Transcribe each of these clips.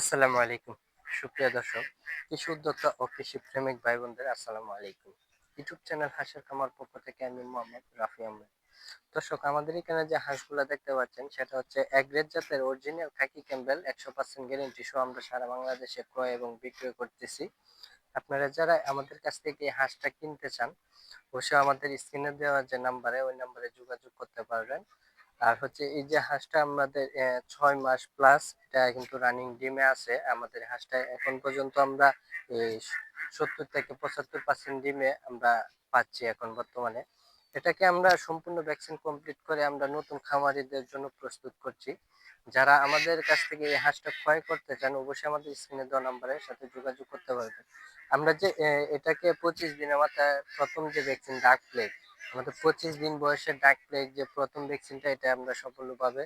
আসসালামু আলাইকুম। সুপ্রিয় দর্শক, কৃষি উদ্যোক্তা ও কৃষি প্রেমিক ভাই বোনদের আসসালামু আলাইকুম। ইউটিউব চ্যানেল হাঁসের খামার পক্ষ থেকে আমি মোহাম্মদ রাফি আহমেদ। দর্শক, আমাদের এখানে যে হাঁসগুলো দেখতে পাচ্ছেন, সেটা হচ্ছে এগ্রেড জাতের অরিজিনাল খাকি ক্যাম্বেল, একশো পার্সেন্ট গ্যারেন্টি সহ আমরা সারা বাংলাদেশে ক্রয় এবং বিক্রয় করতেছি। আপনারা যারা আমাদের কাছ থেকে হাঁসটা কিনতে চান, অবশ্যই আমাদের স্ক্রিনে দেওয়া যে নাম্বারে, ওই নাম্বারে যোগাযোগ করতে পারবেন। আর হচ্ছে এই যে হাঁসটা আমাদের ছয় মাস প্লাস এটা কিন্তু রানিং ডিমে আছে। আমাদের হাঁসটা এখন পর্যন্ত আমরা সত্তর থেকে পঁচাত্তর পার্সেন্ট ডিমে আমরা পাচ্ছি এখন বর্তমানে। এটাকে আমরা সম্পূর্ণ ভ্যাকসিন কমপ্লিট করে আমরা নতুন খামারিদের জন্য প্রস্তুত করছি। যারা আমাদের কাছ থেকে এই হাঁসটা ক্রয় করতে চান, অবশ্যই আমাদের স্ক্রিনে দেওয়া নাম্বারের সাথে যোগাযোগ করতে পারবেন। আমরা যে এটাকে পঁচিশ দিনের মাথায় প্রথম যে ভ্যাকসিন ডাক প্লেগ আমাদের পঁচিশ দিন বয়সে ডাক প্লেগ যে প্রথম ভ্যাকসিনটা এটা আমরা সফলভাবে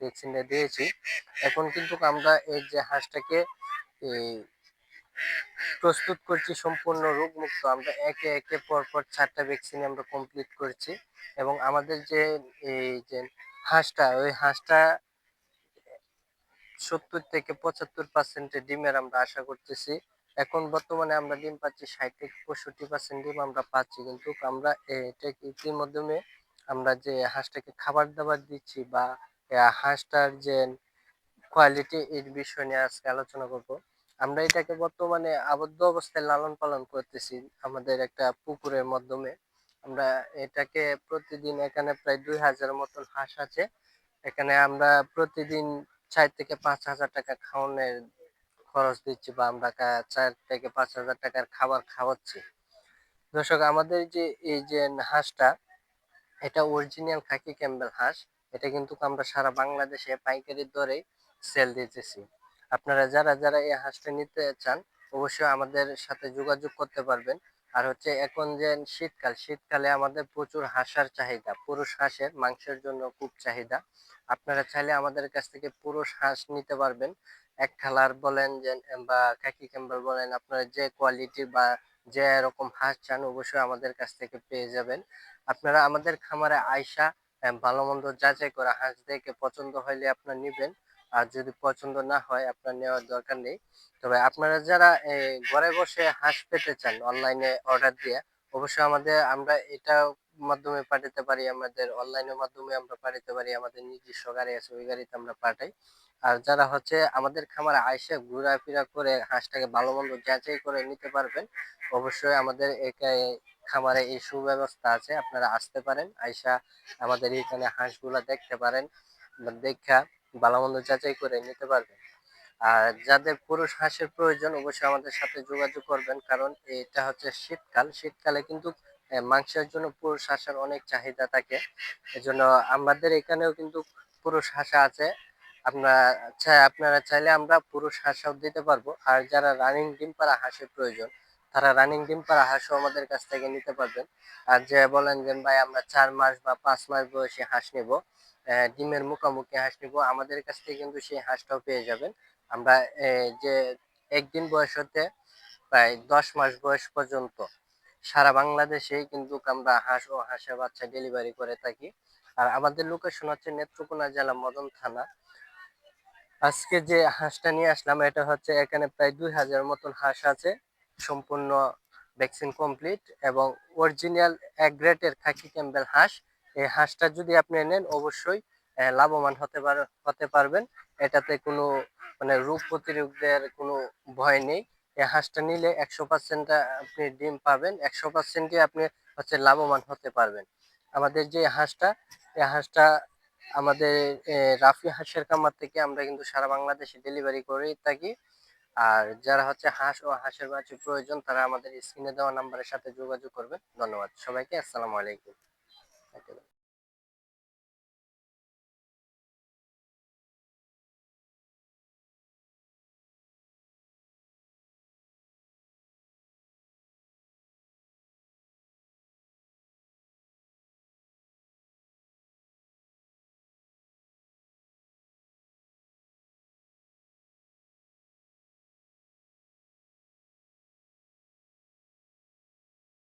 ভ্যাকসিনটা দিয়েছি। এখন কিন্তু আমরা এই যে হাঁসটাকে প্রস্তুত করছি সম্পূর্ণ রোগমুক্ত। আমরা একে একে পরপর চারটা ভ্যাকসিন আমরা কমপ্লিট করছি। এবং আমাদের যে, এই যে হাঁসটা, ওই হাঁসটা সত্তর থেকে পঁচাত্তর পার্সেন্টের ডিমের আমরা আশা করতেছি। এখন বর্তমানে আমরা ডিম পাচ্ছি ষাট থেকে পঁয়ষট্টি পার্সেন্ট ডিম আমরা পাচ্ছি। কিন্তু আমরা এটা ইতির মাধ্যমে আমরা যে হাঁসটাকে খাবার দাবার দিচ্ছি বা হাঁসটার যে কোয়ালিটি এর বিষয় নিয়ে আজকে আলোচনা করব। আমরা এটাকে বর্তমানে আবদ্ধ অবস্থায় লালন পালন করতেছি আমাদের একটা পুকুরের মাধ্যমে। আমরা এটাকে প্রতিদিন এখানে প্রায় দুই হাজার মতন হাঁস আছে। এখানে আমরা প্রতিদিন চার থেকে পাঁচ হাজার টাকা খাওয়ানোর খরচ দিচ্ছি বা আমরা চার থেকে পাঁচ হাজার টাকার খাবার খাওয়াচ্ছি। দর্শক, আমাদের যে এই যে হাঁসটা, এটা অরিজিনাল খাকি ক্যাম্বেল হাঁস। এটা কিন্তু আমরা সারা বাংলাদেশে পাইকারি দরে সেল দিতেছি। আপনারা যারা যারা এই হাঁসটা নিতে চান, অবশ্যই আমাদের সাথে যোগাযোগ করতে পারবেন। আর হচ্ছে এখন যে শীতকাল, শীতকালে আমাদের প্রচুর হাঁসার চাহিদা। পুরুষ হাঁসের মাংসের জন্য খুব চাহিদা। আপনারা চাইলে আমাদের কাছ থেকে পুরুষ হাঁস নিতে পারবেন। এক কালার বলেন যে, বা কাকি ক্যাম্বেল বলেন, আপনারা যে কোয়ালিটি বা যে এরকম হাঁস চান, অবশ্যই আমাদের কাছ থেকে পেয়ে যাবেন। আপনারা আমাদের খামারে আয়সা ভালো মন্দ যাচাই করে হাঁস দেখে পছন্দ হইলে আপনার নিবেন। আর যদি পছন্দ না হয়, আপনার নেওয়ার দরকার নেই। তবে আপনারা যারা ঘরে বসে হাঁস পেতে চান অনলাইনে অর্ডার দিয়ে অবশ্যই আমাদের, আমরা এটা মাধ্যমে পাঠাতে পারি, আমাদের অনলাইনের মাধ্যমে আমরা পাঠাতে পারি, আমাদের নিজস্ব গাড়ি আছে, ওই গাড়িতে আমরা পাঠাই। আর যারা হচ্ছে আমাদের খামারে আইসে ঘোরাফেরা করে হাঁসটাকে ভালো মন্দ যাচাই করে নিতে পারবেন, অবশ্যই আমাদের খামারে এই সুব্যবস্থা আছে, আপনারা আসতে পারেন, আইসা আমাদের এখানে হাঁসগুলা দেখতে পারেন, দেখা ভালো মন্দ যাচাই করে নিতে পারবেন। আর যাদের পুরুষ হাঁসের প্রয়োজন, অবশ্যই আমাদের সাথে যোগাযোগ করবেন, কারণ এটা হচ্ছে শীতকাল। শীতকালে কিন্তু মাংসের জন্য পুরুষ হাঁসের অনেক চাহিদা থাকে। এজন্য আমাদের এখানেও কিন্তু পুরুষ হাঁসা আছে। আপনারা আপনারা চাইলে আমরা পুরুষ হাঁসাও দিতে পারব। আর যারা রানিং ডিম পাড়া হাঁসের প্রয়োজন, তারা রানিং ডিম পাড়া হাঁসও আমাদের কাছ থেকে নিতে পারবেন। আর যে বলেন যে, ভাই, আমরা চার মাস বা পাঁচ মাস বয়সে হাঁস নেব। ডিমের মুখামুখি হাঁস নিব। আমাদের কাছ থেকে কিন্তু সেই হাঁসটাও পেয়ে যাবেন। আমরা যে একদিন বয়স হতে প্রায় দশ মাস বয়স পর্যন্ত সারা বাংলাদেশেই কিন্তু আমরা হাঁস ও হাঁসের বাচ্চা ডেলিভারি করে থাকি। আর আমাদের লোকেশন হচ্ছে নেত্রকোনা জেলা মদন থানা। আজকে যে হাঁসটা নিয়ে আসলাম, এটা হচ্ছে এখানে প্রায় দুই হাজার মতন হাঁস আছে। সম্পূর্ণ ভ্যাকসিন কমপ্লিট এবং অরিজিনাল এক গ্রেটের খাকি ক্যাম্বেল হাঁস। এই হাঁসটা যদি আপনি নেন, অবশ্যই লাভবান হতে পার, হতে পারবেন। এটাতে কোনো মানে রোগ প্রতিরোধের কোনো ভয় নেই। এই হাঁসটা নিলে একশো পার্সেন্ট আপনি ডিম পাবেন, একশো পার্সেন্টই আপনি হচ্ছে লাভবান হতে পারবেন। আমাদের যে হাঁসটা এই হাঁসটা আমাদের রাফি হাঁসের কামার থেকে আমরা কিন্তু সারা বাংলাদেশে ডেলিভারি করেই থাকি। আর যারা হচ্ছে হাঁস ও হাঁসের বাচ্চা প্রয়োজন, তারা আমাদের স্ক্রিনে দেওয়া নাম্বারের সাথে যোগাযোগ করবেন। ধন্যবাদ সবাইকে, আসসালামু আলাইকুম। furakɛ